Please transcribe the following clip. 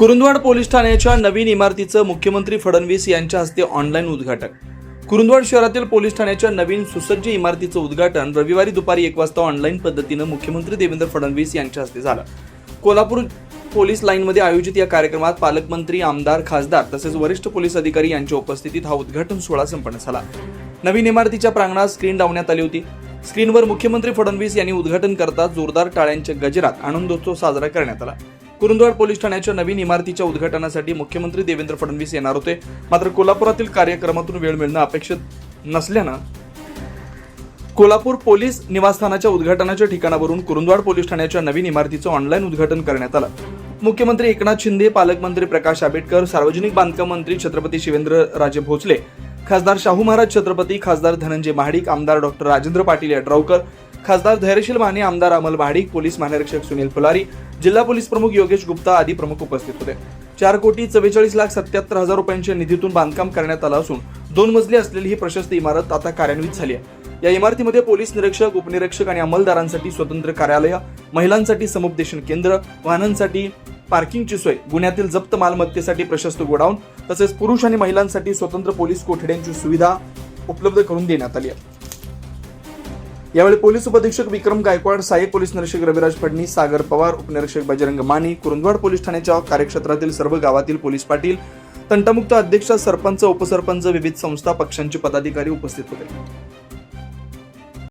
Kurundwad police ठाण्याच्या नवीन इमारतीचं मुख्यमंत्री फडणवीस यांच्या हस्ते ऑनलाईन उद्घाटन. कुरुंदवाड शहरातील पोलीस ठाण्याच्या नवीन सुसज्ज इमारतीचं उद्घाटन रविवारी दुपारी एक वाजता ऑनलाईन पद्धतीनं मुख्यमंत्री देवेंद्र फडणवीस यांच्या हस्ते झालं. कोल्हापूर पोलीस लाईनमध्ये आयोजित या कार्यक्रमात पालकमंत्री आमदार खासदार तसेच वरिष्ठ पोलीस अधिकारी यांच्या उपस्थितीत हा उद्घाटन सोहळा संपन्न झाला. नवीन इमारतीच्या प्रांगणात स्क्रीन लावण्यात आली होती. स्क्रीनवर मुख्यमंत्री फडणवीस यांनी उद्घाटन करता जोरदार टाळ्यांच्या गजरात आनंदोत्सव साजरा करण्यात आला. कुरुंदवाड पोलीस ठाण्याच्या नवीन इमारतीच्या उद्घाटनासाठी मुख्यमंत्री देवेंद्र फडणवीस येणार होते. मात्र कोल्हापुरातील कार्यक्रमातून वेळ मिळणं अपेक्षित नसल्यानं कोल्हापूर पोलीस निवासस्थानाच्या उद्घाटनाच्या ठिकाणावरून कुरुंदवाड पोलीस ठाण्याच्या नवीन इमारतीचं ऑनलाईन उद्घाटन करण्यात आलं. मुख्यमंत्री एकनाथ शिंदे पालकमंत्री प्रकाश आंबेडकर सार्वजनिक बांधकाम मंत्री छत्रपती शिवेंद्र राजे भोसले खासदार शाहू महाराज छत्रपती खासदार धनंजय महाडिक आमदार डॉक्टर राजेंद्र पाटील यड्रावकर खासदार धैर्यशील माने आमदार अमल भाडी पोलीस महानिरीक्षक सुनील फुलारी जिल्हा पोलीस प्रमुख योगेश गुप्ता आदी प्रमुख उपस्थित होते. चार कोटी चव्वेचाळीस लाख सत्याहत्तर हजार रुपयांच्या निधीतून बांधकाम करण्यात आलं असून दोन मजली असलेली ही प्रशस्त इमारत आता कार्यान्वित झाली आहे. या इमारतीमध्ये पोलीस निरीक्षक उपनिरीक्षक आणि अंमलदारांसाठी स्वतंत्र कार्यालय महिलांसाठी समुपदेशन केंद्र वाहनांसाठी पार्किंगची सोय गुन्ह्यातील जप्त मालमत्तेसाठी प्रशस्त गोडाऊन तसेच पुरुष आणि महिलांसाठी स्वतंत्र पोलीस कोठड्यांची सुविधा उपलब्ध करून देण्यात आली आहे. यावेळी पोलीस उपअधीक्षक विक्रम गायकवाड सहाय्यक पोलीस निरीक्षक रविराज फडणीस सागर पवार उपनिरीक्षक बजरंग माने कुरुंदवाड पोलीस ठाण्याच्या कार्यक्षेत्रातील सर्व गावातील पोलीस पाटील तंटमुक्त अध्यक्ष सरपंच उपसरपंच विविध संस्था पक्षांचे पदाधिकारी उपस्थित होते.